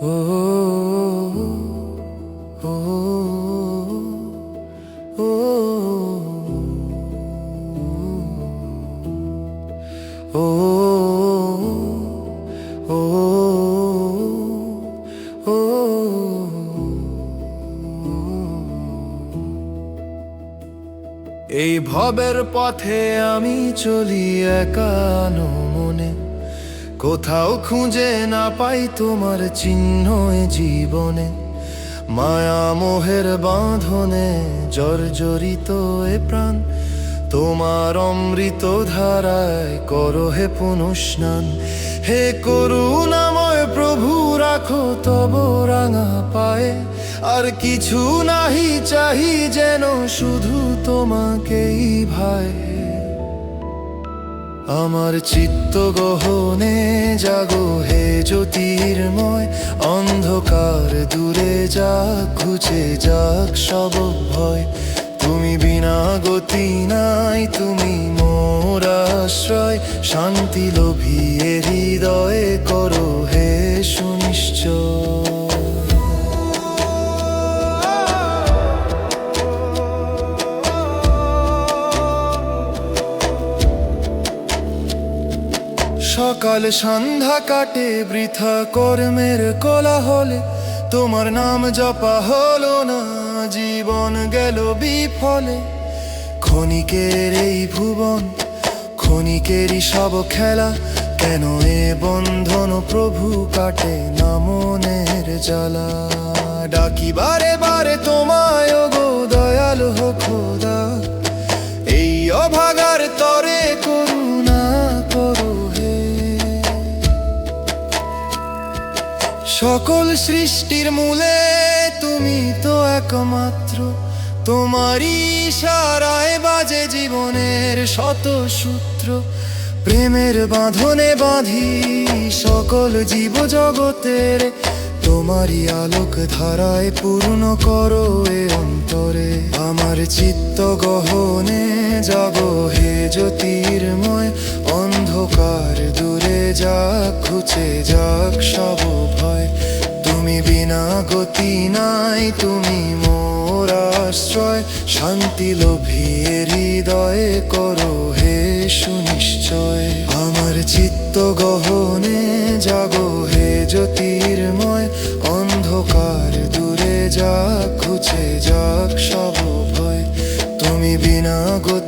ও এই ভবের পথে আমি চলি একা মনে কোথাও খুঁজে না পাই তোমার চিহ্ন জীবনে। মায়া মোহের বাঁধনে জর্জরিত এ প্রাণ। তোমার অমৃত ধারায় করো হে পুনঃস্নান। হে করুণাময় প্রভু, রাখো তব রাঙা পায়ে। আর কিছু নাহি চাহি যেন শুধু তোমাকেই ভাই আমার চিত্ত গহনে জাগো হে জ্যোতির্ময়। অন্ধকার দূরে যাক, ঘুচে যাক সব ভয়। তুমি বিনা গতি নাই, তুমি মোর আশ্রয়। শান্তি লোভিয়ে হৃদয়ে করো সকাল সন্ধ্যা কাটে বৃথা কর্মের কোলাহলে। তোমার নাম জপা হলো না, জীবন গেল বিফলে। ক্ষণিকের এই ভুবন, ক্ষণিকেরই সব খেলা। কেন এ বন্ধন প্রভু কাটে না মনের জ্বালা? ডাকি বারে বারে তোমায় গো দয়াল খোদা। এই অভাগার তরে সকল সৃষ্টির মূলে তুমি তো একমাত্র। তোমারই সারায় বাজে জীবনের শত সূত্র প্রেমের বাঁধনে বাঁধি সকল জীব জগতের তোমারই আলোক ধারায় পূর্ণ করো এ অন্তরে। আমার চিত্ত গহনে জাগো হে জ্যোতির্ময়। অন্ধকার দূরে যাক গতি নাই, তুমি মোর আশ্রয়। শান্তি লোভিয়ে হৃদয়ে করো হে সুনিশ্চয়। আমার চিত্ত গহনে জাগো হে জ্যোতির্ময়। অন্ধকার দূরে যাক ঘুচে যাক সব ভয়। তুমি বিনা গতি